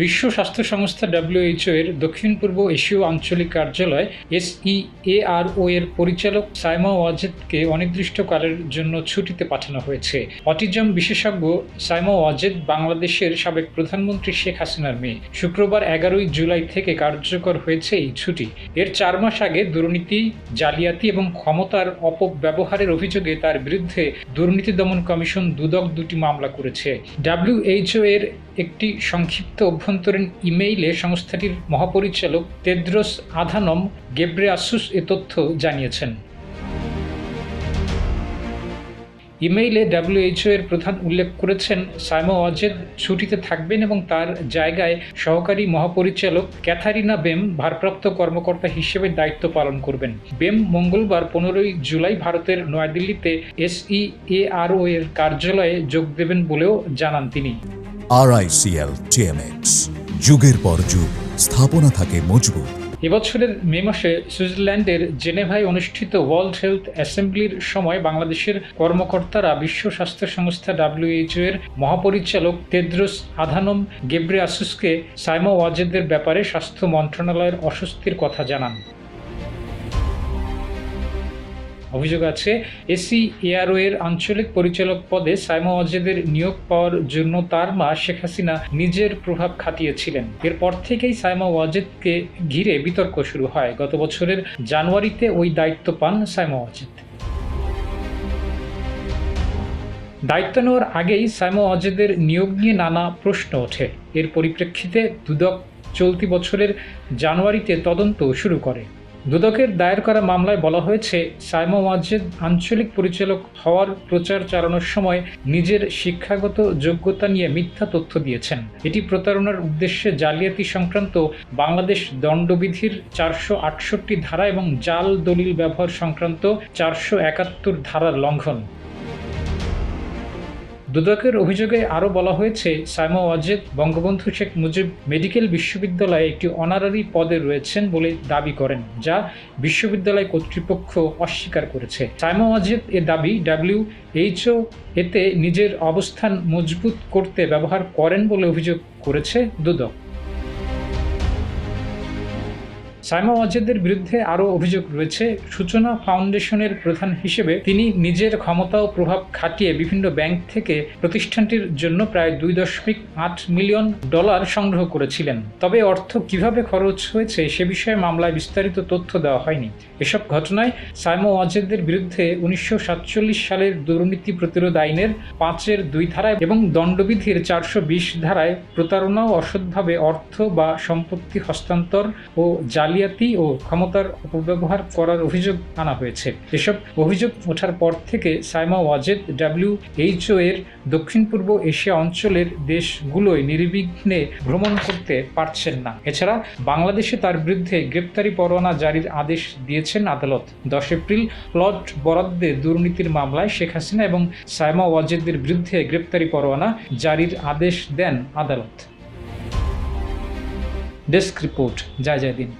বিশ্ব স্বাস্থ্য সংস্থা ডাব্লিউএইচও এর দক্ষিণ পূর্ব এশীয় আঞ্চলিক কার্যালয় এসইএআরও এর পরিচালক সাইমা ওয়াজেদকে অনির্দিষ্টকালের জন্য ছুটিতে পাঠানো হয়েছে। অটিজম বিশেষজ্ঞ সাইমা ওয়াজেদ বাংলাদেশের সাবেক প্রধানমন্ত্রী শেখ হাসিনার মেয়ে। শুক্রবার এগারোই জুলাই থেকে কার্যকর হয়েছে এই ছুটি। এর চার মাস আগে দুর্নীতি, জালিয়াতি এবং ক্ষমতার অপব্যবহারের অভিযোগে তার বিরুদ্ধে দুর্নীতি দমন কমিশন দুদক দুটি মামলা করেছে। ডাব্লিউএইচও এর একটি সংক্ষিপ্ত অভ্যন্তরীণ ইমেইলে সংস্থাটির মহাপরিচালক তেদ্রোস আধানম গেব্রেয়াসুস এ তথ্য জানিয়েছেন। ইমেইলে ডাব্লিউএইচও এর প্রধান উল্লেখ করেছেন, সাইমো অজেদ ছুটিতে থাকবেন এবং তার জায়গায় সহকারী মহাপরিচালক ক্যাথারিনা বেম ভারপ্রাপ্ত কর্মকর্তা হিসেবে দায়িত্ব পালন করবেন। বেম মঙ্গলবার পনেরোই জুলাই ভারতের নয়াদিল্লিতে এসইএআরও এর কার্যালয়ে যোগ দেবেন বলেও জানান তিনি। আরআইসিএল টিএমএক্স যুগের পর যুগ, স্থাপনা থাকে মজবুত। এবছরের মে মাসে সুইজারল্যান্ডের জেনেভায় অনুষ্ঠিত ওয়ার্ল্ড হেলথ অ্যাসেম্বলির সময় বাংলাদেশের কর্মকর্তারা বিশ্ব স্বাস্থ্য সংস্থা ডাব্লিউএইচও এর মহাপরিচালক তেদ্রোস আধানম গেব্রিয়াসুসকে সাইমা ওয়াজেদের ব্যাপারে স্বাস্থ্য মন্ত্রণালয়ের অস্বস্তির কথা জানান। অভিযোগ আছে, এসি এয়ারওয়ের আঞ্চলিক পরিচালক পদে সাইমা ওয়াজেদের নিয়োগ পাওয়ার জন্য তার মা শেখ হাসিনা নিজের প্রভাব খাটিয়েছিলেন। এরপর থেকেই সাইমা ওয়াজেদকে ঘিরে বিতর্ক শুরু হয়। গত বছরের জানুয়ারিতে ওই দায়িত্ব পান সাইমা ওয়াজেদ। দায়িত্ব নেওয়ার আগেই সাইমা ওয়াজেদের নিয়োগ নিয়ে নানা প্রশ্ন ওঠে। এর পরিপ্রেক্ষিতে দুদক চলতি বছরের জানুয়ারিতে তদন্ত শুরু করে। দুদকের দায়ের করা মামলায় বলা হয়েছে, সাইমা ওয়াজেদ আঞ্চলিক পরিচালক হওয়ার প্রচার চালানোর সময় নিজের শিক্ষাগত যোগ্যতা নিয়ে মিথ্যা তথ্য দিয়েছেন। এটি প্রতারণার উদ্দেশ্যে জালিয়াতি সংক্রান্ত বাংলাদেশ দণ্ডবিধির চারশো আটষট্টি ধারা এবং জাল দলিল ব্যবহার সংক্রান্ত চারশো একাত্তর ধারার লঙ্ঘন। দুদকের অভিযোগে আরও বলা হয়েছে, সাইমা ওয়াজেদ, বঙ্গবন্ধু শেখ মুজিব মেডিকেল বিশ্ববিদ্যালয়ে একটি অনারারি পদে রয়েছেন বলে দাবি করেন, যা বিশ্ববিদ্যালয় কর্তৃপক্ষ অস্বীকার করেছে। সাইমা ওয়াজেদ এ দাবি ডাব্লিউ এইচও এতে নিজের অবস্থান মজবুত করতে ব্যবহার করেন বলে অভিযোগ করেছে দুদক। সাইমা ওয়াজেদের বিরুদ্ধে আরও অভিযোগ রয়েছে, সূচনা ফাউন্ডেশনের প্রধান হিসেবে তিনি নিজের ক্ষমতা ও প্রভাব খাটিয়ে বিভিন্ন ব্যাংক থেকে প্রতিষ্ঠানটির জন্য প্রায় দুই দশমিক আট মিলিয়ন ডলার সংগ্রহ করেছিলেন। তবে অর্থ কীভাবে খরচ হয়েছে সে বিষয়ে মামলায় বিস্তারিত তথ্য দেওয়া হয়নি। এসব ঘটনায় সাইমা ওয়াজেদের বিরুদ্ধে উনিশশো সাতচল্লিশ সালের দুর্নীতি প্রতিরোধ আইনের পাঁচের দুই ধারায় এবং দণ্ডবিধির চারশো বিশ ধারায় প্রতারণা ও অসৎভাবে অর্থ বা সম্পত্তি হস্তান্তর ও জালিয়াতি ও ক্ষমতার অপব্যবহার করার অভিযোগ আনা হয়েছে। এসব অভিযোগ ওঠার পর থেকে সাইমা ওয়াজেদ ডাব্লিউএইচও এর দক্ষিণ পূর্ব এশিয়া অঞ্চলের দেশগুলোয় নির্বিঘ্নে ভ্রমণ করতে পারছেন না। এছাড়া বাংলাদেশে তার বিরুদ্ধে গ্রেপ্তারি পরোয়ানা জারির আদেশ দিয়েছেন আদালত। দশ এপ্রিল প্লট বরাদ্দে দুর্নীতির মামলায় শেখ হাসিনা এবং সাইমা ওয়াজেদের বিরুদ্ধে গ্রেপ্তারি পরোয়ানা জারির আদেশ দেন আদালত। ডেস্ক রিপোর্ট, জয় জয় দিন।